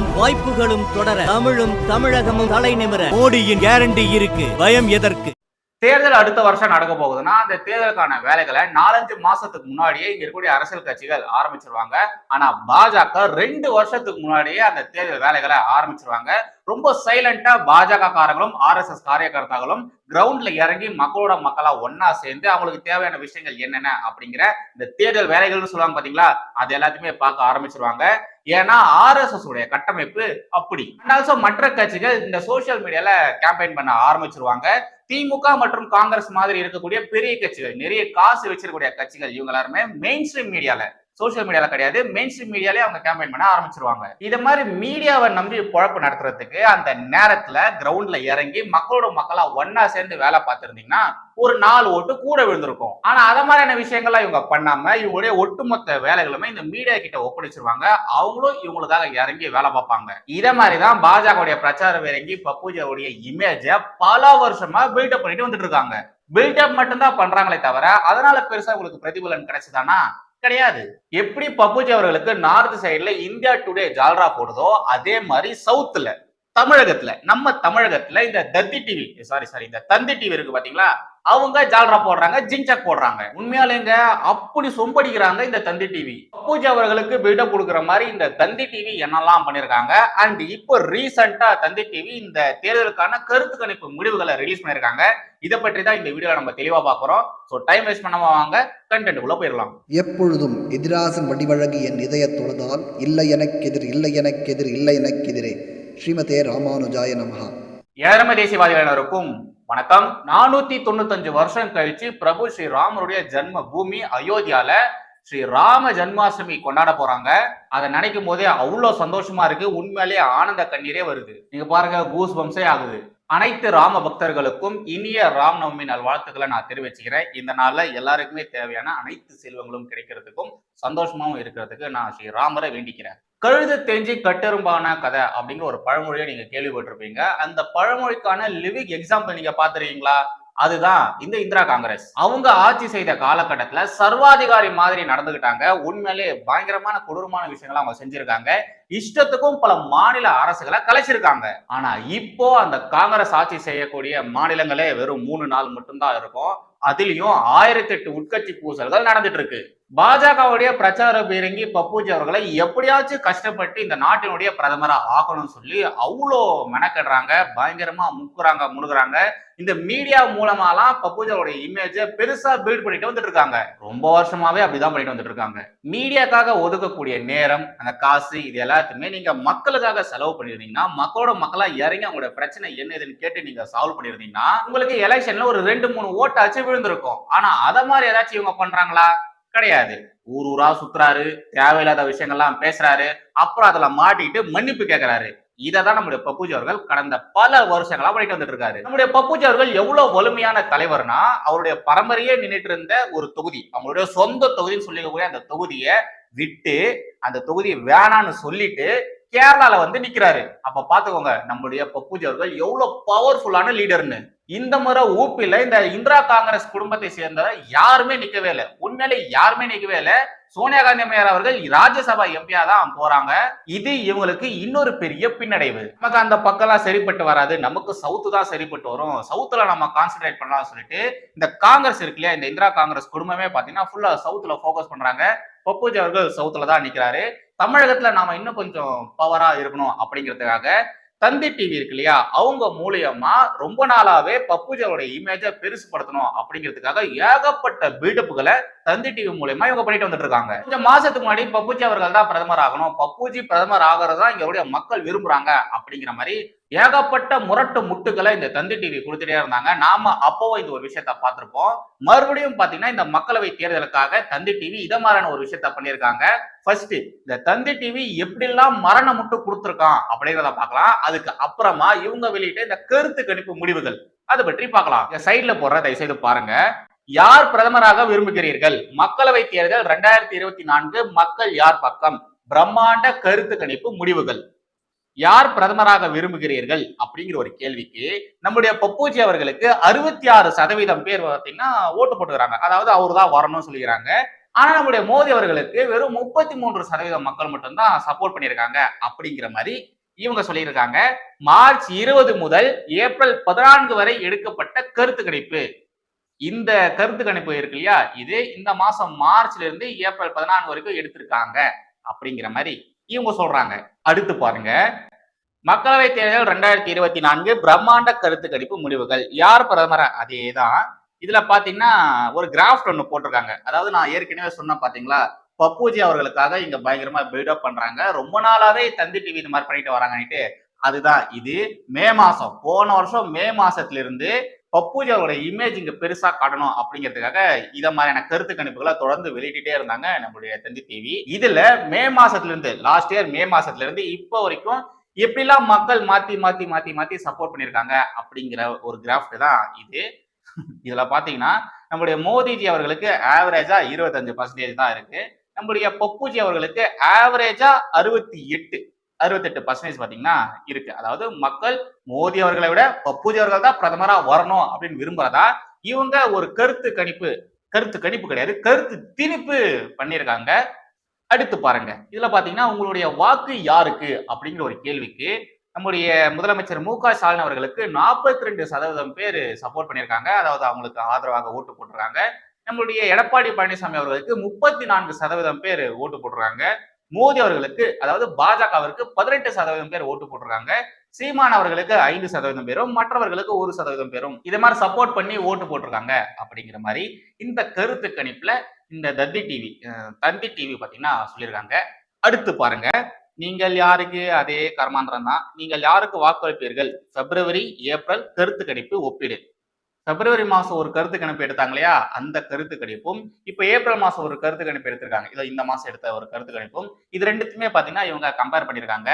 வளர்ச்சியும் வாய்ப்புகளும் தொடர தமிழும் தமிழகமும் தலை நிமிர மோடியின் கேரண்டி இருக்கு. பயம் எதற்கு? தேர்தல் அடுத்த வருஷம் நடக்க போகுதுன்னா அந்த தேர்தலுக்கான வேலைகளை நாலஞ்சு மாசத்துக்கு முன்னாடியே இங்க இருக்கக்கூடிய அரசியல் கட்சிகள் ஆரம்பிச்சிருவாங்க. ஆனா பாஜக ரெண்டு வருஷத்துக்கு முன்னாடியே அந்த தேர்தல் வேலைகளை ஆரம்பிச்சிருவாங்க. ரொம்ப சைலண்டா பாஜக காரங்களும் ஆர்எஸ்எஸ் காரியகர்த்தாக்களும் கிரவுண்ட்ல இறங்கி மக்களோட மக்களா ஒன்னா சேர்ந்து அவங்களுக்கு தேவையான விஷயங்கள் என்னென்ன அப்படிங்கிற இந்த தேர்தல் வேலைகள்னு சொல்லுவாங்க பாத்தீங்களா? அது எல்லாத்தையுமே பார்க்க ஆரம்பிச்சிருவாங்க. ஏன்னா ஆர்எஸ்எஸ் உடைய கட்டமைப்பு அப்படி. அண்ட் ஆல்சோ மற்ற கட்சிகள் இந்த சோசியல் மீடியால கேம்பெயின் பண்ண ஆரம்பிச்சிருவாங்க. திமுக மற்றும் காங்கிரஸ் மாதிரி இருக்கக்கூடிய பெரிய கட்சிகள் நிறைய காசு வச்சிருக்கக்கூடிய கட்சிகள் இவங்க எல்லாருமே மெயின் ஸ்ட்ரீம் மீடியால சோசியல் மீடியால கிடையாது மெயின் ஸ்ட்ரீம் மீடியாலே அவங்க கேம்பெயின் பண்ண ஆரம்பிச்சிருவாங்க. இத மாதிரி மீடியாவை நம்பி குழப்பு நடத்துறதுக்கு அந்த நேரத்துல கிரவுண்ட்ல இறங்கி மக்களோட மக்களா ஒன்னா சேர்ந்து வேலை பார்த்திருந்தீங்கன்னா ஒரு நாலு ஓட்டு கூட விழுந்திருக்கும். ஆனா அத மாதிரியான விஷயங்கள்லாம் இவங்க பண்ணாம இவங்களுடைய ஒட்டுமொத்த வேலைகளுமே இந்த மீடியா கிட்ட ஒப்படைச்சிருவாங்க. அவங்களும் இவங்களுக்காக இறங்கி வேலை பார்ப்பாங்க. இத மாதிரிதான் பாஜகவுடைய பிரச்சாரம் இறங்கி பப்புஜாவுடைய இமேஜ பல வருஷமா பில்டப் பண்ணிட்டு வந்துட்டு இருக்காங்க. பில்டப் மட்டும்தான் பண்றாங்களே தவிர அதனால பெருசா உங்களுக்கு பிரதிபலன் கிடைச்சதானா? கிடையாது. எப்படி பப்புஜி அவர்களுக்கு நார்த் சைடுல இந்தியா டுடே ஜால்ரா போடுதோ அதே மாதிரி சவுத்துல தமிழகத்துல நம்ம தமிழகத்துல இந்த தத்தி டிவி சாரி சாரி இந்த தந்தி டிவி இருக்கு பாத்தீங்களா? அவங்க ஜால்ரா போடுறாங்க ஜிங்சக் போடுறாங்க. உண்மையாலேங்க அப்படி சொம்படிக்கிறாங்க இந்த தந்தி டிவி பூஜை அவர்களுக்கு பில்டப் கொடுக்குற மாதிரி இந்த தந்தி டிவி என்னெல்லாம் பண்ணிருக்காங்க? அண்ட் இப்போ ரீசெண்டா தந்தி டிவி இந்த தேர்தலுக்கான கருத்து கணிப்பு முடிவுகளை ரிலீஸ் பண்ணிருக்காங்க. இதை பற்றி தான் இந்த வீடியோல நம்ம தெளிவா பார்க்குறோம். ஸோ டைம் வேஸ்ட் பண்ணாம வாங்க கண்டென்ட்டுக்குள்ள போயிடலாம். எப்பொழுதும் எதிராசன் வடிவழகு என் இதய தொழுதால் இல்லை எனக்கு எதிர் இல்லை எனக்கு எதிர் இல்லை எனக்கு எதிரே. ஸ்ரீமதே ராமானுஜாய நமஹா. ஏழமை தேசியவாதிகளுக்கும் வணக்கம். நானூத்தி தொண்ணூத்தஞ்சு வருஷம் கழிச்சு பிரபு ஸ்ரீ ராமருடைய ஜென்ம பூமி அயோத்தியால ஸ்ரீ ராம ஜன்மாஷ்டமி கொண்டாட போறாங்க. அதை நினைக்கும் போதே அவ்வளவு சந்தோஷமா இருக்கு. உண்மையிலேயே ஆனந்த கண்ணீரே வருது. நீங்க பாருங்க கூஸ் வம்சே ஆகுது. அனைத்து ராம பக்தர்களுக்கும் இனிய ராம் நவமி நல்வாழ்த்துக்களை நான் தெரிவிச்சுக்கிறேன். இந்த நாளில் எல்லாருக்குமே தேவையான அனைத்து செல்வங்களும் கிடைக்கிறதுக்கும் சந்தோஷமாவும் இருக்கிறதுக்கு நான் ஸ்ரீ ராமரை வேண்டிக்கிறேன். கழுது தெரிஞ்சு கட்டெரும்பான கதை அப்படிங்கிற ஒரு பழமொழியை நீங்க கேள்விப்பட்டிருப்பீங்க. அந்த பழமொழிக்கான லிவிங் எக்ஸாம்பிள் நீங்க பாத்துருக்கீங்களா அதுதான் இந்த இந்திரா காங்கிரஸ். அவங்க ஆட்சி செய்த காலகட்டத்துல சர்வாதிகாரி மாதிரி நடந்துகிட்டாங்க. உண்மையிலே பயங்கரமான கொடூரமான விஷயங்களை அவங்க செஞ்சிருக்காங்க. இஷ்டத்துக்கும் பல மாநில அரசுகளை கலைச்சிருக்காங்க. ஆனா இப்போ அந்த காங்கிரஸ் ஆட்சி செய்யக்கூடிய மாநிலங்களே வெறும் மூணு நாள் மட்டும்தான் இருக்கும். அதுலயும் ஆயிரத்தி எட்டு உட்கட்சி பூசல்கள் நடந்துட்டு இருக்கு. பாஜகவுடைய பிரச்சார பீரங்கி பப்பூஜி அவர்களை எப்படியாச்சும் கஷ்டப்பட்டு இந்த நாட்டினுடைய பிரதமரா ஆகணும்னு சொல்லி அவ்வளோ மெனக்கடுறாங்க பயங்கரமா முக்குறாங்க முழுகிறாங்க. இந்த மீடியா மூலமாலாம் பப்பூஜாவுடைய இமேஜை பெருசா பில்ட் பண்ணிட்டு வந்துட்டு இருக்காங்க ரொம்ப வருஷமாவே அப்படிதான் பண்ணிட்டு வந்துட்டு இருக்காங்க மீடியாக்காக ஒதுக்கக்கூடிய நேரம் அந்த காசு இது எல்லாத்தையுமே நீங்க மக்களுக்காக செலவு பண்ணிருந்தீங்கன்னா மக்களோட மக்களா இறங்கி அவங்களோட பிரச்சனை என்ன ஏதுன்னு கேட்டு நீங்க சால்வ் பண்ணிருந்தீங்கன்னா உங்களுக்கு எலெக்ஷன்ல ஒரு ரெண்டு மூணு ஓட்டாச்சும் விழுந்திருக்கும். ஆனா அத மாதிரி ஏதாச்சும் இவங்க பண்றாங்களா? கிடையாது. ஊர் ஊரா சுத்துறாரு தேவையில்லாத விஷயங்கள்லாம் பேசுறாரு அப்புறம் அதுல மாட்டிட்டு மன்னிப்பு கேட்கிறாரு இதை தான் நம்முடைய பப்புஜி அவர்கள் கடந்த பல வருஷங்களா பண்ணிட்டு வந்துட்டு இருக்காரு. நம்முடைய பப்புஜி அவர்கள் எவ்வளவு வலிமையான தலைவர்னா அவருடைய பரம்பரையே நின்றுட்டு இருந்த ஒரு தொகுதி அவங்களுடைய சொந்த தொகுதின்னு சொல்லிக்கக்கூடிய அந்த தொகுதியை விட்டு அந்த தொகுதியை வேணான்னு சொல்லிட்டு கேரளால வந்து நிக்கிறாரு. அப்ப பாத்துக்கோங்க நம்மளுடைய பப்புஜி அவர்கள் எவ்வளவு பவர்ஃபுல்லான லீடர்னு இந்த முறை ஊப்பில இந்த இந்திரா காங்கிரஸ் குடும்பத்தை சேர்ந்த யாருமே நிக்கவே இல்லை. உண்மையிலே யாருமே நிக்கவே இல்லை. சோனியா காந்தி அம்மையார் அவர்கள் ராஜ்யசபா எம்பியா தான் போறாங்க. இது இவங்களுக்கு இன்னொரு பெரிய பின்னடைவு. நமக்கு அந்த பக்கம்லாம் சரிப்பட்டு வராது. நமக்கு சவுத்து தான் சரிப்பட்டு வரும். சவுத்துல நம்ம கான்சென்ட்ரேட் பண்ணலாம் சொல்லிட்டு இந்த காங்கிரஸ் இருக்கு இல்லையா? இந்த இந்திரா காங்கிரஸ் குடும்பமே பாத்தீங்கன்னா ஃபுல்லா சவுத்துல ஃபோக்கஸ் பண்றாங்க. பப்புஜி அவர்கள் சவுத்துல தான் நிக்கிறாரு. தமிழகத்துல நாம இன்னும் கொஞ்சம் பவரா இருக்கணும் அப்படிங்கிறதுக்காக தந்தி டிவி இருக்கு இல்லையா? அவங்க மூலியமா ரொம்ப நாளாவே பப்புஜாவோட இமேஜை பெருசுபடுத்தணும் அப்படிங்கிறதுக்காக ஏகப்பட்ட பில்டப்புகளை தந்தி டிவி மூலியமா இவங்க பண்ணிட்டு வந்துட்டு இருக்காங்க. கொஞ்சம் மாசத்துக்கு முன்னாடி பப்புஜி அவர்கள் தான் பிரதமர் ஆகணும். பப்புஜி பிரதமர் ஆகிறது தான் இங்களுடைய மக்கள் விரும்புறாங்க அப்படிங்கிற மாதிரி ஏகப்பட்ட முரட்டு முட்டுகளை இந்த தந்தி டிவி கொடுத்துட்டே இருந்தாங்க. நாம அப்போ இந்த ஒரு விஷயத்த பார்த்திருப்போம். மறுபடியும் பாத்தீங்கன்னா இந்த மக்களவை தேர்தலுக்காக தந்தி டிவி இத மாதிரியான ஒரு விஷயத்த பண்ணியிருக்காங்க. ஃபர்ஸ்ட் இந்த தந்தி டிவி எப்படிலாம் மரண முட்டு கொடுத்துருக்கான் அப்படிங்கிறத பார்க்கலாம். அதுக்கு அப்புறமா இவங்க வெளியிட்ட இந்த கருத்து கணிப்பு முடிவுகள். அதை பற்றி பார்க்கலாம். சைட்ல போடுற தயவு செய்து பாருங்க. யார் பிரதமராக விரும்புகிறீர்கள்? மக்களவை தேர்தல் ரெண்டாயிரத்தி இருபத்தி நான்கு மக்கள் யார் பக்கம்? பிரம்மாண்ட கருத்து கணிப்பு முடிவுகள். யார் பிரதமராக விரும்புகிறீர்கள் அப்படிங்கிற ஒரு கேள்விக்கு நம்முடைய பப்பூஜி அவர்களுக்கு அறுபத்தி ஆறு சதவீதம் பேர் பார்த்தீங்கன்னா ஓட்டு போட்டுக்கிறாங்க. அதாவது அவர் தான் வரணும்னு சொல்லிக்கிறாங்க. ஆனா நம்முடைய மோடி அவர்களுக்கு வெறும் முப்பத்தி மூன்று சதவீதம் மக்கள் மட்டும்தான் சப்போர்ட் பண்ணியிருக்காங்க அப்படிங்கிற மாதிரி இவங்க சொல்லியிருக்காங்க. மார்ச் இருபது முதல் ஏப்ரல் பதினான்கு வரை எடுக்கப்பட்ட கருத்து கணிப்பு. இந்த கருத்து கணிப்பு இருக்கு இல்லையா? இது இந்த மாசம் மார்ச்ல இருந்து ஏப்ரல் பதினான்கு வரைக்கும் எடுத்திருக்காங்க அப்படிங்கிற மாதிரி இவங்க சொல்றாங்க. அடுத்து பாருங்க. மக்களவை தேர்தல் ரெண்டாயிரத்தி இருபத்தி நான்கு பிரம்மாண்ட கருத்து கணிப்பு முடிவுகள். யார் பிரதமர்? அதேதான். இதுல பாத்தீங்கன்னா ஒரு கிராஃப்ட் ஒன்று போட்டிருக்காங்க. அதாவது நான் ஏற்கனவே சொன்ன பாத்தீங்களா? பப்புஜி அவர்களுக்காக இங்க பயங்கரமா பில்டப் பண்றாங்க. ரொம்ப நாளாவே தந்தி டிவி இந்த மாதிரி பண்ணிட்டு வராங்கன்னுட்டு அதுதான் இது. மே மாசம் போன வருஷம் மே மாசத்துல இருந்து பப்புஜி அவரோட இமேஜ் இங்க பெருசா காட்டணும் அப்படிங்கிறதுக்காக இத மாதிரியான கருத்து கணிப்புகளை தொடர்ந்து வெளியிட்டே இருந்தாங்க நம்மளுடைய தந்தி டிவி இதுல மே மாசத்துல இருந்து லாஸ்ட் இயர் மே மாசத்துல இருந்து இப்போ வரைக்கும் எப்படிலாம் மக்கள் மாத்தி மாத்தி மாத்தி மாத்தி சப்போர்ட் பண்ணியிருக்காங்க அப்படிங்கிற ஒரு கிராஃப்ட் தான் இது. இதுல பாத்தீங்கன்னா நம்முடைய மோடிஜி அவர்களுக்கு ஆவரேஜா இருபத்தஞ்சு பர்சன்டேஜ் தான் இருக்கு. நம்முடைய பொப்புஜி அவர்களுக்கு ஆவரேஜா அறுபத்தி எட்டு அறுபத்தெட்டு பர்சன்டேஜ் பாத்தீங்கன்னா இருக்கு. அதாவது மக்கள் மோடி அவர்களை விட பப்புஜி அவர்கள் தான் பிரதமரா வரணும் அப்படின்னு விரும்புறதா இவங்க ஒரு கருத்து கணிப்பு கருத்து கணிப்பு கிடையாது கருத்து திணிப்பு பண்ணியிருக்காங்க. அடுத்து பாருங்க. இதுல பாத்தீங்கன்னா உங்களுடைய வாக்கு யாருக்கு? அப்படிங்கிற ஒரு கேள்விக்கு நம்முடைய முதலமைச்சர் மு க ஸ்டாலின் அவர்களுக்கு நாற்பத்தி ரெண்டு சதவீதம் பேர் சப்போர்ட் பண்ணியிருக்காங்க. அதாவது அவங்களுக்கு ஆதரவாக ஓட்டு போட்டிருக்காங்க. நம்மளுடைய எடப்பாடி பழனிசாமி அவர்களுக்கு முப்பத்தி நான்கு சதவீதம் பேர் ஓட்டு போட்டிருக்காங்க. மோடி அவர்களுக்கு அதாவது பாஜகவிற்கு பதினெட்டு சதவீதம் பேர் ஓட்டு போட்டிருக்காங்க. சீமான் அவர்களுக்கு ஐந்து சதவீதம் பேரும் மற்றவர்களுக்கு ஒரு சதவீதம் பேரும் இதை மாதிரி சப்போர்ட் பண்ணி ஓட்டு போட்டிருக்காங்க அப்படிங்கிற மாதிரி இந்த கருத்து கணிப்புல இந்த தந்தி டிவி தந்தி டிவி பார்த்தீங்கன்னா சொல்லியிருக்காங்க அடுத்து பாருங்க. நீங்கள் யாருக்கு? அதே கர்மாந்திரம் தான். நீங்கள் யாருக்கு வாக்களிப்பீர்கள்? பிப்ரவரி ஏப்ரல் கருத்து கணிப்பு ஒப்பீடு. பிப்ரவரி மாசம் ஒரு கருத்து கணிப்பு எடுத்தாங்க இல்லையா? அந்த கருத்து கணிப்பும் இப்ப ஏப்ரல் மாசம் ஒரு கருத்து கணிப்பு எடுத்திருக்காங்க. இதை இந்த மாசம் எடுத்த ஒரு கருத்து கணிப்பும் இது ரெண்டுத்துமே பாத்தீங்கன்னா இவங்க கம்பேர் பண்ணிருக்காங்க.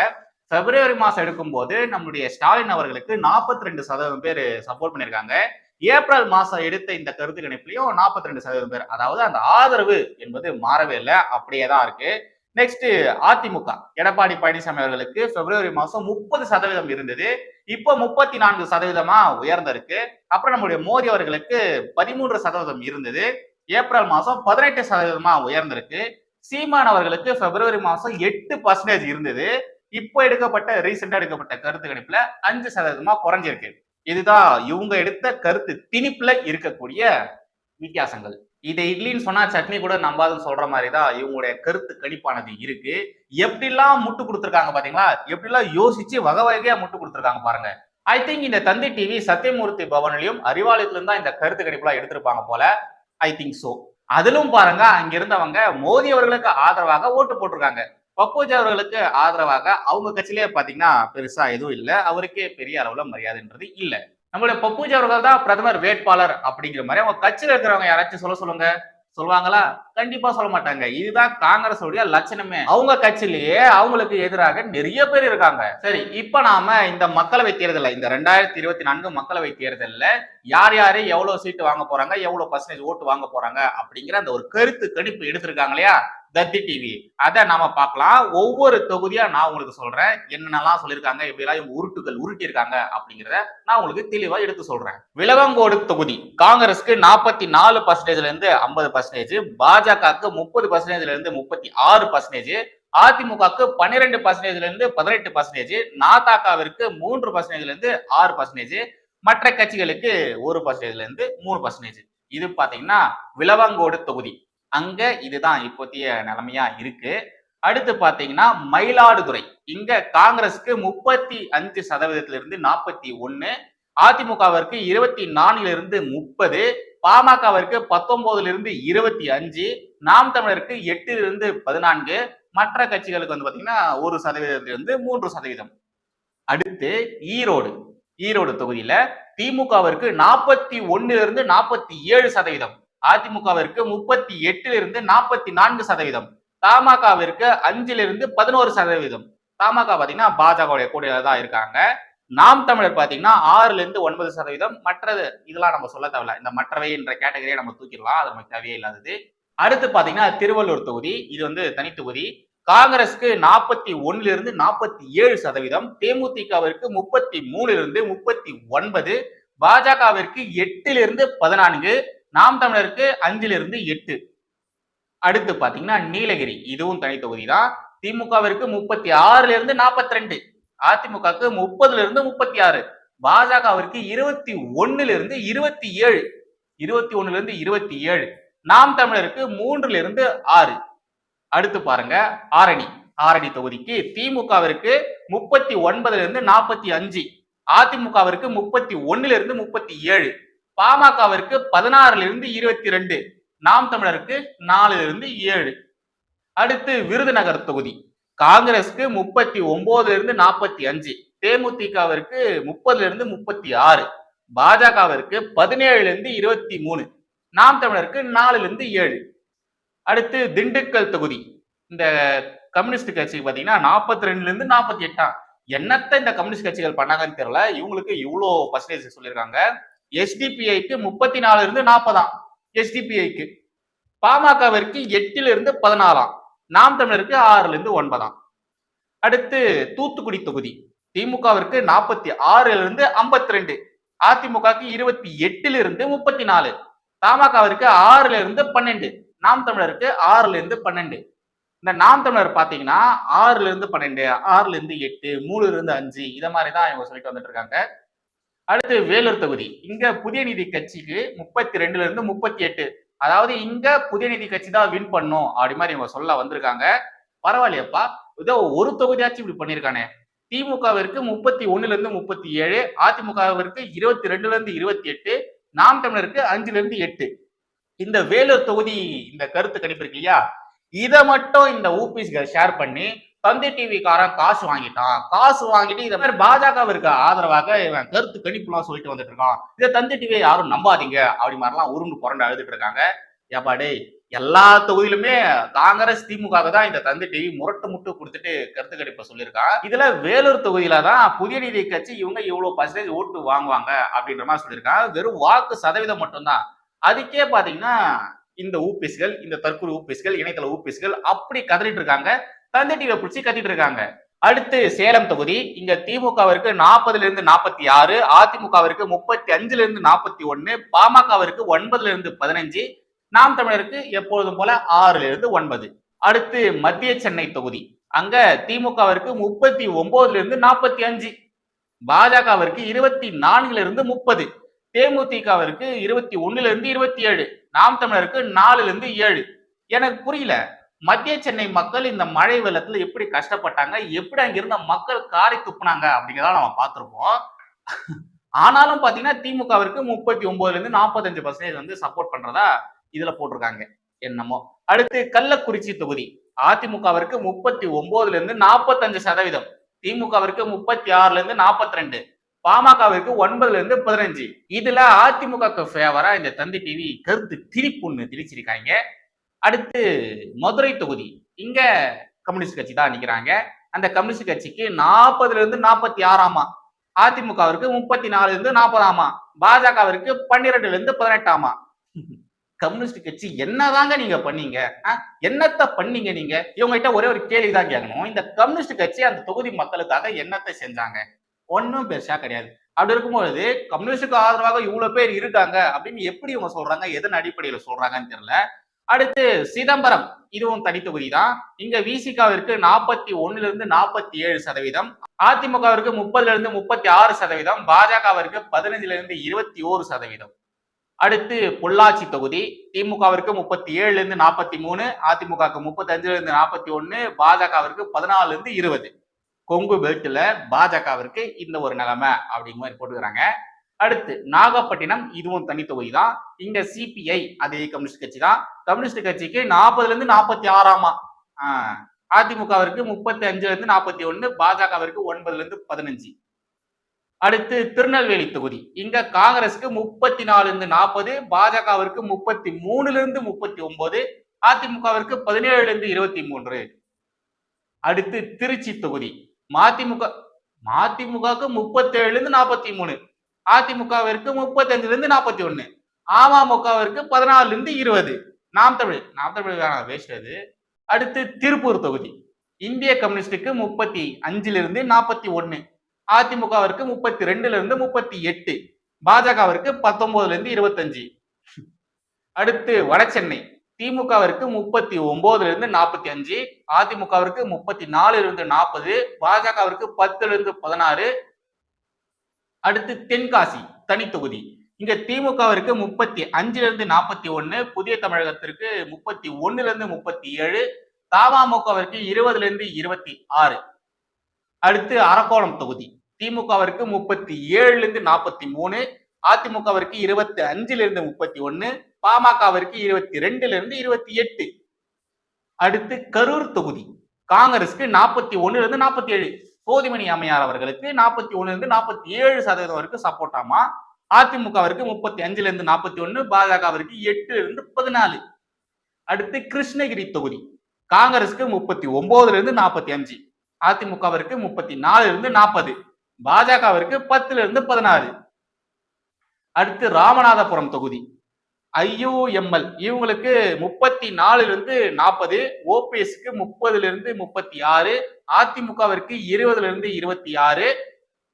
பிப்ரவரி மாசம் எடுக்கும்போது நம்மளுடைய ஸ்டாலின் அவர்களுக்கு நாற்பத்தி ரெண்டு சதவீதம் பேர் சப்போர்ட் பண்ணியிருக்காங்க ஏப்ரல் மாசம் எடுத்த இந்த கருத்து கணிப்புலையும் நாற்பத்தி ரெண்டு சதவீதம் பேர் அதாவது அந்த ஆதரவு என்பது மாறவே இல்லை. அப்படியே தான் இருக்கு. நெக்ஸ்ட் அதிமுக எடப்பாடி பழனிசாமி அவர்களுக்கு பிப்ரவரி மாசம் முப்பது சதவீதம் இருந்தது. இப்போ முப்பத்தி நான்கு சதவீதமா உயர்ந்திருக்கு. அப்புறம் நம்முடைய மோடி அவர்களுக்கு பதிமூன்று சதவீதம் இருந்தது. ஏப்ரல் மாசம் பதினெட்டு சதவீதமா உயர்ந்திருக்கு. சீமான் அவர்களுக்கு பிப்ரவரி மாசம் எட்டு பர்சன்டேஜ் இருந்தது. இப்போ எடுக்கப்பட்ட ரீசெண்டா எடுக்கப்பட்ட கருத்து கணிப்புல அஞ்சு சதவீதமா குறைஞ்சிருக்கு. இதுதான் இவங்க எடுத்த கருத்து. திணிப்புல இருக்கக்கூடிய வித்தியாசங்கள். இதை இட்லின்னு சொன்னா சட்னி கூட நம்பாதுன்னு சொல்ற மாதிரி தான் இவங்களுடைய கருத்து கணிப்பானது இருக்கு. எப்படிலாம் முட்டு கொடுத்துருக்காங்க பாத்தீங்களா? எப்படிலாம் யோசிச்சு வகை வகையா முட்டு கொடுத்துருக்காங்க பாருங்க. ஐ திங்க் இந்த தந்தி டிவி சத்தியமூர்த்தி பவன்லயும் அறிவாலயத்திலும் தான் இந்த கருத்து கணிப்புலாம் எடுத்திருப்பாங்க போல. ஐ திங்க் சோ அதிலும் பாருங்க அங்க இருந்தவங்க மோடி அவர்களுக்கு ஆதரவாக ஓட்டு போட்டிருக்காங்க. பப்போஜா அவர்களுக்கு ஆதரவாக அவங்க கட்சியிலே பாத்தீங்கன்னா பெருசா எதுவும் இல்லை. அவருக்கே பெரிய அளவுல மரியாதைன்றது இல்ல. நம்மளுடைய பப்பூஜா அவர்கள் தான் பிரதமர் வேட்பாளர் அப்படிங்கிற மாதிரி அவங்க கட்சியில இருக்கிறவங்க யாராச்சும் சொல்ல சொல்லுங்க. சொல்லுவாங்களா? கண்டிப்பா சொல்ல மாட்டாங்க. இதுதான் காங்கிரஸ் உடைய லட்சணமே. அவங்க கட்சியிலேயே அவங்களுக்கு எதிராக நிறைய பேர் இருக்காங்க. சரி இப்ப நாம இந்த மக்களவை தேர்தல்ல இந்த ரெண்டாயிரத்தி இருபத்தி நான்கு மக்களவை தேர்தல்ல யார் யாரு எவ்வளவு சீட்டு வாங்க போறாங்க எவ்வளவு பர்சன்டேஜ் ஓட்டு வாங்க போறாங்க அப்படிங்கிற அந்த ஒரு கருத்து கணிப்பு எடுத்திருக்காங்க இல்லையா? தத்தி டிவி அதை நாம பார்க்கலாம். ஒவ்வொரு தொகுதியா நான் உங்களுக்கு சொல்றேன். என்னென்னலாம் சொல்லியிருக்காங்க எப்படிலாம் இவங்க உருட்டுகள் உருட்டியிருக்காங்க அப்படிங்கிறத நான் உங்களுக்கு தெளிவா எடுத்து சொல்றேன். விளவங்கோடு தொகுதி. காங்கிரஸ்க்கு நாற்பத்தி நாலு பர்சன்டேஜ்ல இருந்து ஐம்பது பர்சன்டேஜ் பாஜகவுக்கு முப்பது பர்சன்டேஜ்ல இருந்து முப்பத்தி ஆறு பர்சன்டேஜ் அதிமுகவுக்கு பன்னிரெண்டு பர்சன்டேஜ்ல இருந்து பதினெட்டு பர்சன்டேஜ் நாதாக்காவிற்கு மூன்று பர்சன்டேஜ்ல இருந்து ஆறு பர்சன்டேஜ் மற்ற கட்சிகளுக்கு ஒரு பர்சன்டேஜ்ல இருந்து மூணு பர்சன்டேஜ் இது பாத்தீங்கன்னா விளவங்கோடு தொகுதி. அங்க இதுதான் இப்போதைய நிலைமையா இருக்கு. அடுத்து பாத்தீங்கன்னா மயிலாடுதுறை. இங்க காங்கிரஸ்க்கு முப்பத்தி அஞ்சு சதவீதத்திலிருந்து நாற்பத்தி ஒன்னு அதிமுகவிற்கு இருபத்தி நான்குல இருந்து முப்பது பாமகவிற்கு பத்தொன்பதுல இருந்து இருபத்தி அஞ்சு நாம் தமிழருக்கு எட்டுல இருந்து பதினான்கு மற்ற கட்சிகளுக்கு வந்து பாத்தீங்கன்னா ஒரு சதவீதத்திலிருந்து மூன்று சதவீதம். அடுத்து ஈரோடு. ஈரோடு தொகுதியில திமுகவிற்கு நாற்பத்தி ஒன்னுல இருந்து நாற்பத்தி ஏழு சதவீதம். அதிமுகவிற்கு முப்பத்தி எட்டுல இருந்து நாற்பத்தி நான்கு சதவீதம். தமாகவிற்கு அஞ்சுல இருந்து பதினோரு சதவீதம். தமாக பாத்தீங்கன்னா பாஜகவுடைய கூடையில தான் இருக்காங்க. நாம் தமிழர் பாத்தீங்கன்னா ஆறுல இருந்து ஒன்பது சதவீதம். மற்றது இதெல்லாம் நம்ம சொல்ல தேவையில்ல. இந்த மற்றவை என்ற கேட்டகரியை நம்ம தூக்கிடலாம். அது நமக்கு தேவையே இல்லாதது. அடுத்து பாத்தீங்கன்னா திருவள்ளூர் தொகுதி. இது வந்து தனி தொகுதி. காங்கிரஸ்க்கு நாற்பத்தி ஒன்னுல இருந்து நாற்பத்தி ஏழு சதவீதம். தேமுதிகவிற்கு முப்பத்தி மூணுல இருந்து முப்பத்தி ஒன்பது. பாஜகவிற்கு எட்டுல இருந்து பதினான்கு. நாம் தமிழருக்கு அஞ்சுல இருந்து எட்டு. அடுத்து பாத்தீங்கன்னா நீலகிரி இதுவும் தனி தொகுதி தான் திமுகவிற்கு முப்பத்தி ஆறுல இருந்து நாற்பத்தி ரெண்டு அதிமுகவுக்கு முப்பதுல இருந்து முப்பத்தி ஆறு பாஜகவிற்கு இருபத்தி ஒண்ணுல இருந்து இருபத்தி ஏழு. இருபத்தி ஒண்ணுல இருந்து இருபத்தி ஏழு. நாம் தமிழருக்கு மூன்றுல இருந்து ஆறு. அடுத்து பாருங்க ஆரணி. ஆரணி தொகுதிக்கு திமுகவிற்கு முப்பத்தி ஒன்பதுல இருந்து நாற்பத்தி அஞ்சு. அதிமுகவிற்கு முப்பத்தி ஒண்ணுல இருந்து முப்பத்தி ஏழு. பாமகவிற்கு பதினாறுல இருந்து இருபத்தி ரெண்டு நாம் தமிழருக்கு நாலுல இருந்து ஏழு. அடுத்து விருதுநகர் தொகுதி. காங்கிரஸ்க்கு முப்பத்தி ஒன்பதுல இருந்து நாற்பத்தி அஞ்சு தேமுதிகவிற்கு முப்பதுல இருந்து முப்பத்தி ஆறு பாஜகவிற்கு பதினேழுல இருந்து இருபத்தி மூணு நாம் தமிழருக்கு நாலுல இருந்து ஏழு. அடுத்து திண்டுக்கல் தொகுதி. இந்த கம்யூனிஸ்ட் கட்சி பாத்தீங்கன்னா நாற்பத்தி ரெண்டுல இருந்து நாற்பத்தி எட்டாம் என்னத்த இந்த கம்யூனிஸ்ட் கட்சிகள் பண்ணாங்கன்னு தெரியல. இவங்களுக்கு இவ்வளோ பர்சன்டேஜ் சொல்லியிருக்காங்க. எஸ்டிபிஐக்கு முப்பத்தி நாலுல இருந்து நாற்பதாம் எஸ்டிபிஐக்கு பாமகவிற்கு எட்டுல இருந்து பதினாலாம். நாம் தமிழருக்கு ஆறுல இருந்து ஒன்பதாம். அடுத்து தூத்துக்குடி தொகுதி. திமுகவிற்கு நாற்பத்தி ஆறுல இருந்து ஐம்பத்தி ரெண்டு அதிமுகவுக்கு இருபத்தி எட்டுல இருந்து முப்பத்தி நாலு தமாகவிற்கு ஆறுல இருந்து பன்னெண்டு. நாம் தமிழருக்கு ஆறுல இருந்து பன்னெண்டு. இந்த நாம் தமிழர் பாத்தீங்கன்னா ஆறுல இருந்து பன்னெண்டு ஆறுல இருந்து எட்டு மூணுல இருந்து அஞ்சு இதை மாதிரி தான் இவங்க சொல்லிட்டு வந்துட்டு இருக்காங்க. அடுத்து வேலூர் தொகுதி. இங்க புதிய நீதி கட்சிக்கு முப்பத்தி ரெண்டுல இருந்து முப்பத்தி எட்டு அதாவது இங்க புதிய நீதி கட்சி தான் வின் பண்ணும் அப்படி மாதிரி இவங்க சொல்ல வந்திருக்காங்க. பரவாயில்லையப்பா. ஏதோ ஒரு தொகுதியாச்சும் இப்படி பண்ணிருக்கானே. திமுகவிற்கு முப்பத்தி ஒண்ணுல இருந்து முப்பத்தி ஏழு அதிமுகவிற்கு இருபத்தி ரெண்டுல இருந்து இருபத்தி எட்டு நாம் தமிழருக்கு அஞ்சுல இருந்து எட்டு. இந்த வேலூர் தொகுதி இந்த கருத்து கணிப்பு இருக்கு இல்லையா? இதை மட்டும் இந்த ஊபிஸ்கள் ஷேர் பண்ணி தந்தை டிவி காரன் காசு வாங்கிட்டான். காசு வாங்கிட்டு இதை மாதிரி பாஜகவிற்கு ஆதரவாக இவன் கருத்து கணிப்புலாம் சொல்லிட்டு வந்துட்டு இருக்கான். இதை தந்தை டிவியை யாரும் நம்பாதீங்க. அப்படி மாதிரிலாம் உருண்டு புரண்டு அழுதுட்டு இருக்காங்க. ஏப்பா டேய் எல்லா தொகுதியிலுமே காங்கிரஸ் திமுக தான் இந்த தந்தை டிவி முரட்டு முட்டு கொடுத்துட்டு கருத்து கணிப்பை சொல்லியிருக்கான். இதுல வேலூர் தொகுதியில தான் புதிய நீதி கட்சி இவங்க இவ்வளவு பர்சன்டேஜ் ஓட்டு வாங்குவாங்க அப்படின்ற மாதிரி சொல்லியிருக்காங்க. வெறும் வாக்கு சதவீதம் மட்டும்தான். அதுக்கே பாத்தீங்கன்னா இந்த ஊபிஸ்கள் இந்த தற்கொலை ஊபிஸ்கள் இணையதள ஊபிஸ்கள் அப்படி கதறிட்டு இருக்காங்க. தந்தை டிவியை பிடிச்சி கத்திட்டு இருக்காங்க. அடுத்து சேலம் தொகுதி. இங்க திமுகவிற்கு நாற்பதுல இருந்து நாற்பத்தி ஆறு அதிமுகவிற்கு முப்பத்தி அஞ்சுல இருந்து நாற்பத்தி ஒன்னு பாமகவிற்கு ஒன்பதுல இருந்து பதினஞ்சு நாம் தமிழருக்கு எப்பொழுதும் போல ஆறுல இருந்து ஒன்பது. அடுத்து மத்திய சென்னை தொகுதி. அங்க திமுகவிற்கு முப்பத்தி ஒன்பதுல இருந்து நாற்பத்தி அஞ்சு பாஜகவிற்கு இருபத்தி நான்குல இருந்து முப்பது தேமுதிகவிற்கு இருபத்தி ஒண்ணுல இருந்து இருபத்தி ஏழு நாம் தமிழருக்கு நாலுல இருந்து ஏழு. எனக்கு புரியல. மத்திய சென்னை மக்கள் இந்த மழை வெள்ளத்துல எப்படி கஷ்டப்பட்டாங்க? எப்படி அங்கிருந்த மக்கள் காரை துப்புனாங்க? அப்படிங்கிறத நம்ம பார்த்துருப்போம். ஆனாலும் பாத்தீங்கன்னா திமுகவிற்கு முப்பத்தி ஒன்பதுல இருந்து நாற்பத்தஞ்சு பர்சன்டேஜ் வந்து சப்போர்ட் பண்றதா இதுல போட்டிருக்காங்க. என்னமோ. அடுத்து கள்ளக்குறிச்சி தொகுதி. அதிமுகவிற்கு முப்பத்தி ஒன்பதுல இருந்து நாற்பத்தஞ்சு சதவீதம். திமுகவிற்கு முப்பத்தி ஆறுல இருந்து நாற்பத்தி ரெண்டு பாமகவிற்கு ஒன்பதுல இருந்து பதினஞ்சு. இதுல அதிமுக ஃபேவரா இந்த தந்தி டிவி கருத்து திரிப்புன்னு திரிச்சிருக்காங்க. அடுத்து மதுரை தொகுதி. இங்க கம்யூனிஸ்ட் கட்சி தான் நிக்கிறாங்க. அந்த கம்யூனிஸ்ட் கட்சிக்கு நாற்பதுல இருந்து நாற்பத்தி ஆறாமா? அதிமுகவிற்கு முப்பத்தி நாலுல இருந்து நாற்பதாமா பாஜகவிற்கு பன்னிரெண்டுல இருந்து பதினெட்டாமா? கம்யூனிஸ்ட் கட்சி என்னதாங்க நீங்க பண்ணீங்க? ஆ? பண்ணீங்க நீங்க? இவங்க கிட்ட ஒரே ஒரு கேள்விதான் கேட்கணும். இந்த கம்யூனிஸ்ட் கட்சி அந்த தொகுதி மக்களுக்காக என்னத்தை செஞ்சாங்க? ஒன்றும் பெருசா கிடையாது. அப்படி இருக்கும்பொழுது கம்யூனிஸ்டுக்கு ஆதரவாக இவ்வளவு பேர் இருக்காங்க அப்படின்னு எப்படி இவங்க சொல்றாங்க? எதன் அடிப்படையில சொல்றாங்கன்னு தெரியல. அடுத்து சிதம்பரம். இதுவும் தனித்தொகுதி தான் இங்க விசிகாவிற்கு நாற்பத்தி ஒண்ணுல இருந்து நாற்பத்தி ஏழு சதவீதம். அதிமுகவிற்கு முப்பதுல இருந்து முப்பத்தி ஆறு சதவீதம். பாஜகவிற்கு பதினஞ்சுல இருந்து இருபத்தி ஓரு சதவீதம். அடுத்து பொள்ளாச்சி தொகுதி. திமுகவிற்கு முப்பத்தி ஏழுல இருந்து நாற்பத்தி மூணு அதிமுகவுக்கு முப்பத்தி அஞ்சுல இருந்து நாற்பத்தி ஒன்னு பாஜகவிற்கு பதினாலுல இருந்து இருபது. கொங்கு பெல்ட்ல பாஜகவிற்கு இந்த ஒரு நிலைமை அப்படிங்கிற மாதிரி போட்டுக்கிறாங்க. அடுத்து நாகப்பட்டினம் இதுவும் தனி தொகுதி தான் இங்க சிபிஐ அதே கம்யூனிஸ்ட் கட்சி தான் கம்யூனிஸ்ட் கட்சிக்கு நாற்பதுல இருந்து நாற்பத்தி ஆறாமா? ஆஹ் அதிமுகவிற்கு முப்பத்தி அஞ்சுல இருந்து நாற்பத்தி ஒன்னு பாஜகவிற்கு ஒன்பதுல இருந்து பதினஞ்சு. அடுத்து திருநெல்வேலி தொகுதி. இங்க காங்கிரஸ்க்கு முப்பத்தி நாலுல இருந்து நாற்பது பாஜகவிற்கு முப்பத்தி மூணுல இருந்து முப்பத்தி ஒன்பது அதிமுகவிற்கு பதினேழுல இருந்து இருபத்தி மூன்று. அடுத்து திருச்சி தொகுதி. மதிமுக மதிமுகவுக்கு முப்பத்தி ஏழுல இருந்து நாற்பத்தி மூணு. அதிமுகவிற்கு முப்பத்தஞ்சுல இருந்து நாற்பத்தி ஒண்ணு அமமுகவிற்கு பதினாலுல இருந்து இருபது. நாம் தமிழ் நாம் தமிழ் பேசுறது அடுத்து திருப்பூர் தொகுதி. இந்திய கம்யூனிஸ்டுக்கு முப்பத்தி அஞ்சுல இருந்து நாற்பத்தி ஒண்ணு அதிமுகவிற்கு முப்பத்தி ரெண்டுல இருந்து முப்பத்தி எட்டு பாஜகவிற்கு பத்தொன்பதுல இருந்து இருபத்தஞ்சு. அடுத்து வடசென்னை திமுகவிற்கு முப்பத்தி ஒன்பதுல இருந்து நாற்பத்தி அஞ்சு அதிமுகவிற்கு முப்பத்தி நாலுல இருந்து நாற்பது பாஜகவிற்கு பத்துல இருந்து பதினாறு அடுத்து தென்காசி தனித்தொகுதி. இங்க திமுகவிற்கு முப்பத்தி அஞ்சுல இருந்து நாற்பத்தி ஒன்னு புதிய தமிழகத்திற்கு முப்பத்தி ஒன்னுல இருந்து முப்பத்தி ஏழு தமாமுகவிற்கு இருபதுல இருந்து இருபத்தி ஆறு. அடுத்து அரக்கோணம் தொகுதி. திமுகவிற்கு முப்பத்தி ஏழுல இருந்து நாற்பத்தி மூணு அதிமுகவிற்கு இருபத்தி அஞ்சுல இருந்து முப்பத்தி ஒன்னு பாமகவிற்கு இருபத்தி ரெண்டுல இருந்து இருபத்தி எட்டு. அடுத்து கரூர் தொகுதி. காங்கிரஸ்க்கு நாற்பத்தி ஒன்னுல இருந்து நாற்பத்தி ஏழு. சோதிமணி அம்மையார் அவர்களுக்கு நாற்பத்தி ஒண்ணுல இருந்து நாற்பத்தி ஏழு சதவீதம் வரைக்கும் சப்போர்ட்டாமா அதிமுகவிற்கு முப்பத்தி அஞ்சுல இருந்து நாற்பத்தி ஒன்னு பாஜகவிற்கு எட்டுல இருந்து பதினாலு. அடுத்து கிருஷ்ணகிரி தொகுதி. காங்கிரஸுக்கு முப்பத்தி ஒன்பதுல இருந்து நாற்பத்தி அஞ்சு. அதிமுகவிற்கு முப்பத்தி நாலுல இருந்து நாற்பது. பாஜகவிற்கு பத்துல இருந்து பதினாறு. அடுத்து ராமநாதபுரம் தொகுதி. ஐயூஎம்எல். இவங்களுக்கு முப்பத்தி நாலுல இருந்து நாற்பது ஓபிஎஸ்க்கு முப்பதுல இருந்து முப்பத்தி ஆறு அதிமுகவிற்கு இருபதுல இருந்து இருபத்தி ஆறு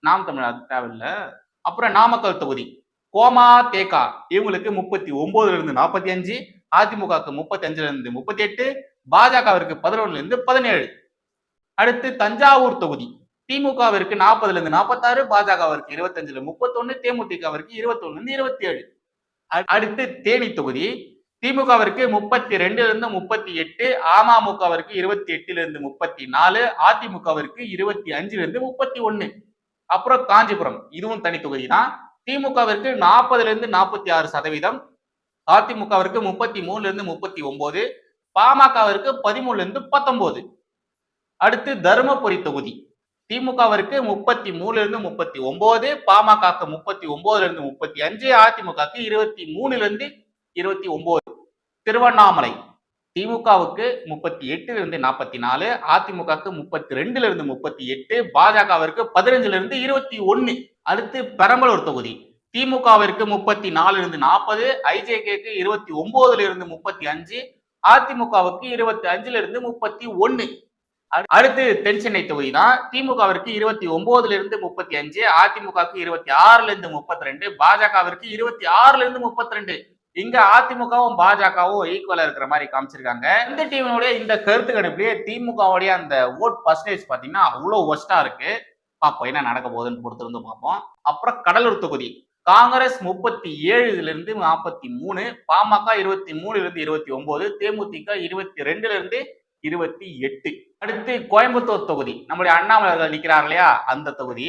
நாம் தமிழர் தேவையில்ல. அப்புறம் நாமக்கல் தொகுதி. கோமா தேகா இவங்களுக்கு முப்பத்தி ஒன்பதுல இருந்து நாற்பத்தி அஞ்சு அதிமுகவுக்கு முப்பத்தி அஞ்சுல இருந்து முப்பத்தி எட்டு பாஜகவிற்கு பதினொன்னுல இருந்து பதினேழு. அடுத்து தஞ்சாவூர் தொகுதி. திமுகவிற்கு நாற்பதுல இருந்து நாற்பத்தாறு பாஜகவிற்கு இருபத்தஞ்சுல முப்பத்தொன்னு தேமுதிகவிற்கு இருபத்தொன்னு இருந்து இருபத்தி ஏழு அடுத்து தேனி தொகுதி. திமுகவிற்கு முப்பத்தி ரெண்டுல இருந்து முப்பத்தி எட்டு அமமுகவிற்கு இருபத்தி எட்டுல இருந்து முப்பத்தி நாலு அதிமுகவிற்கு இருபத்தி அஞ்சுல இருந்து முப்பத்தி ஒன்னு அப்புறம் காஞ்சிபுரம் இதுவும் தனி தொகுதி தான் திமுகவிற்கு நாற்பதுல இருந்து நாற்பத்தி ஆறு சதவீதம். அதிமுகவிற்கு முப்பத்தி மூணுல இருந்து முப்பத்தி ஒன்பது பாமகவிற்கு பதிமூணுல இருந்து பத்தொன்பது அடுத்து தருமபுரி தொகுதி. திமுகவிற்கு முப்பத்தி மூணுல இருந்து முப்பத்தி ஒன்பது பாமகக்கு முப்பத்தி ஒன்பதுல இருந்து முப்பத்தி அஞ்சு அதிமுகக்கு இருபத்தி மூணுல இருந்து இருபத்தி ஒன்பது திருவண்ணாமலை திமுகவுக்கு முப்பத்தி எட்டுல இருந்து நாற்பத்தி நாலு அதிமுகக்கு முப்பத்தி ரெண்டுல இருந்து முப்பத்தி எட்டு பாஜகவிற்கு பதினஞ்சுல இருந்து இருபத்தி ஒன்னு அடுத்து பெரம்பலூர் தொகுதி திமுகவிற்கு முப்பத்தி நாலுல இருந்து நாற்பது ஐஜேகேக்கு இருபத்தி ஒன்பதுல இருந்து முப்பத்தி அஞ்சு அதிமுகவுக்கு இருபத்தி அஞ்சுல இருந்து முப்பத்தி ஒன்னு அடுத்து தென் சென்னை தொகுதி தான் திமுகவிற்கு இருபத்தி ஒன்பதுல இருந்து முப்பத்தி அஞ்சு அதிமுகவுக்கு இருபத்தி ஆறுல இருந்து முப்பத்தி ரெண்டு பாஜகவிற்கு இருபத்தி ஆறுல இருந்து முப்பத்தி ரெண்டு இங்க அதிமுகவும் பாஜகவும் ஈக்குவலா இருக்கிற மாதிரி காமிச்சிருக்காங்க. இந்த டீமினுடைய இந்த கருத்து கணிப்புலயே திமுகவுடைய அந்த ஓட் பர்சன்டேஜ் பாத்தீங்கன்னா அவ்வளவு ஒஸ்டா இருக்கு. பார்ப்போம் என்ன நடக்க போகுதுன்னு பொறுத்து வந்து பார்ப்போம். அப்புறம் கடலூர் தொகுதி. காங்கிரஸ் முப்பத்தி ஏழுல இருந்து நாற்பத்தி மூணு பாமக இருபத்தி மூணுல இருந்து இருபத்தி ஒன்பது தேமுதிக இருபத்தி ரெண்டுல இருந்து இருபத்தி எட்டு. அடுத்து கோயம்புத்தூர் தொகுதி. நம்முடைய அண்ணாமலர்கள் நிற்கிறார் இல்லையா? அந்த தொகுதி.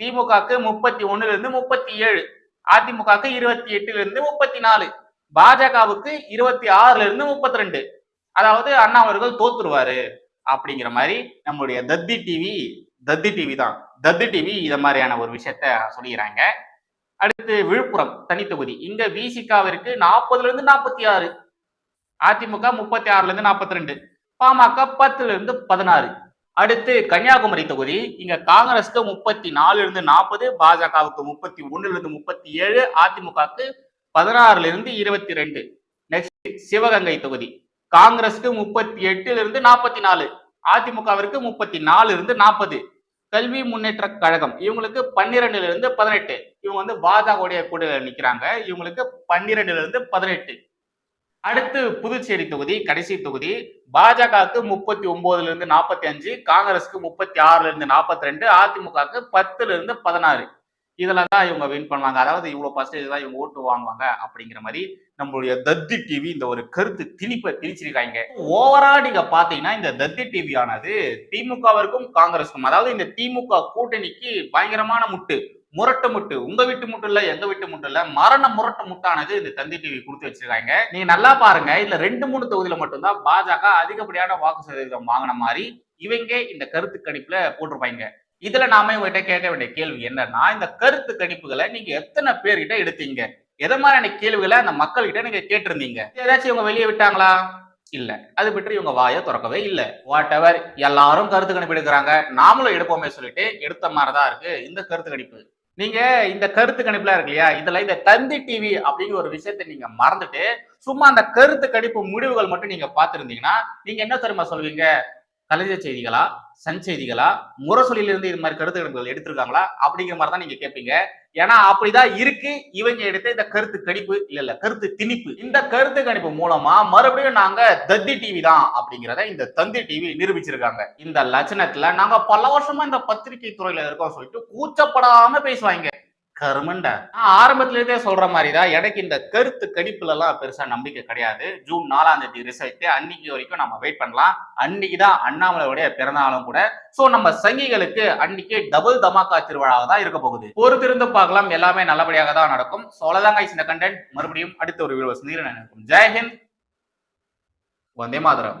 திமுகக்கு முப்பத்தி ஒண்ணுல இருந்து முப்பத்தி ஏழு அதிமுகக்கு இருபத்தி எட்டுல இருந்து முப்பத்தி நாலு பாஜகவுக்கு இருபத்தி ஆறுல இருந்து முப்பத்தி ரெண்டு. அதாவது அண்ணாமலர்கள் தோத்துருவாரு அப்படிங்கிற மாதிரி நம்மளுடைய தத்தி டிவி தத்தி டிவி தான். தத்தி டிவி இத மாதிரியான ஒரு விஷயத்த சொல்லிடுறாங்க அடுத்து விழுப்புரம் தனித்தொகுதி இங்க விசிகாவிற்கு நாற்பதுல இருந்து நாற்பத்தி ஆறு அதிமுக முப்பத்தி ஆறுல இருந்து நாற்பத்தி ரெண்டு. பாமக பத்துல இருந்து பதினாறு. அடுத்து கன்னியாகுமரி தொகுதி. இங்க காங்கிரஸ்க்கு முப்பத்தி நாலுல இருந்து நாற்பது பாஜகவுக்கு முப்பத்தி ஒண்ணுல இருந்து முப்பத்தி ஏழு அதிமுகவுக்கு பதினாறுல இருந்து இருபத்தி ரெண்டு நெக்ஸ்ட் சிவகங்கை தொகுதி. காங்கிரஸ்க்கு முப்பத்தி எட்டுல இருந்து நாற்பத்தி நாலு அதிமுகவிற்கு முப்பத்தி நாலு இருந்து நாற்பது கல்வி முன்னேற்ற கழகம். இவங்களுக்கு பன்னிரெண்டுல இருந்து பதினெட்டு. இவங்க வந்து பாஜகவுடைய கூட நிக்கிறாங்க. இவங்களுக்கு பன்னிரெண்டுல இருந்து பதினெட்டு. அடுத்து புதுச்சேரி தொகுதி கடைசி தொகுதி. பாஜகவுக்கு முப்பத்தி ஒன்பதுல இருந்து நாற்பத்தி அஞ்சு காங்கிரஸ்க்கு முப்பத்தி ஆறுல இருந்து நாற்பத்தி ரெண்டு அதிமுகவுக்கு பத்துல இருந்து பதினாறு. இதுல தான் இவங்க வின் பண்ணுவாங்க. அதாவது இவ்வளவு பர்சன்டேஜ் தான் இவங்க ஓட்டு வாங்குவாங்க அப்படிங்கிற மாதிரி நம்மளுடைய தத்தி டிவி இந்த ஒரு கருத்து திணிப்பை திணிச்சிருக்காங்க. ஓவரா நீங்க பாத்தீங்கன்னா இந்த தத்தி டிவி ஆனது திமுகவிற்கும் காங்கிரஸுக்கும் அதாவது இந்த திமுக கூட்டணிக்கு பயங்கரமான முட்டு. முரட்டு முட்டு. உங்க வீட்டு முட்டு இல்ல எங்க வீட்டு முட்டு இல்ல மரண முரட்டு முட்டானது இந்த தந்தி டிவி கொடுத்து வச்சிருக்காங்க. நீங்க நல்லா பாருங்க. இதுல ரெண்டு மூணு தொகுதியில மட்டும்தான் பாஜக அதிகப்படியான வாக்கு சதவீதம் வாங்கின மாதிரி இவங்க இந்த கருத்து கணிப்புல போட்டிருப்பாங்க. இதுல நாம இவங்ககிட்ட கேட்க வேண்டிய கேள்வி என்னன்னா இந்த கருத்து கணிப்புகளை நீங்க எத்தனை பேர்கிட்ட எடுத்தீங்க? எதை மாதிரியான கேள்விகளை அந்த மக்கள்கிட்ட நீங்க கேட்டிருந்தீங்க? ஏதாச்சும் இவங்க வெளியே விட்டாங்களா? இல்ல. அது பற்றி இவங்க வாயை திறக்கவே இல்ல. வாட் எவர் எல்லாரும் கருத்து கணிப்பு எடுக்கிறாங்க. நாமளும் எடுப்போமே சொல்லிட்டு எடுத்த மாதிரிதான் இருக்கு இந்த கருத்து கணிப்பு. நீங்க இந்த கருத்து கணிப்புலாம் இருக்கு இல்லையா இதுல இந்த தந்தி டிவி அப்படிங்கிற ஒரு விஷயத்தை நீங்க மறந்துட்டு சும்மா அந்த கருத்து கணிப்பு முடிவுகள் மட்டும் நீங்க பாத்துருந்தீங்கன்னா நீங்க என்ன தெரியுமா சொல்வீங்க? கலைஞர் செய்திகளா சன் செய்திகளா முரசொலியிலிருந்து இது மாதிரி கருத்து கணிப்புகள் எடுத்திருக்காங்களா அப்படிங்கிற மாதிரி தான் நீங்க கேட்பீங்க ஏன்னா அப்படிதான் இருக்கு. இவங்க எடுத்த இந்த கருத்து கணிப்பு இல்ல இல்ல கருத்து திணிப்பு. இந்த கருத்து கணிப்பு மூலமா மறுபடியும் நாங்க தத்தி டிவி தான் அப்படிங்கிறத இந்த தந்தி டிவி நிரூபிச்சிருக்காங்க. இந்த லட்சணத்துல நாங்க பல வருஷமா இந்த பத்திரிகை துறையில இருக்கோம் சொல்லிட்டு கூச்சப்படாம பேசுவாங்க. கருமண்ட. ஆரம்பத்துல இருந்தே சொல்ற மாதிரிதான் எனக்கு இந்த கருத்து கணிப்புல எல்லாம் பெருசா நம்பிக்கை கிடையாது. ஜூன் நாலாம் தேதி ரிசல்ட் அன்னைக்கு வரைக்கும் நம்ம வெயிட் பண்ணலாம். அன்னைக்கு தான் அண்ணாமலையுடைய பிறந்தாலும் கூட. சோ நம்ம சங்கிகளுக்கு அன்னைக்கு டபுள் தமாக்கா திருவிழாவை தான் இருக்க போகுது. பொறுத்திருந்து பார்க்கலாம். எல்லாமே நல்லபடியாக தான் நடக்கும். சோ அவ்வளவுதான் இந்த கண்டென்ட் மறுபடியும் அடுத்த ஒரு வீடியோ சந்திக்கிறேன். நினைக்கும் ஜெய்ஹிந்த் வந்தே மாதரம்.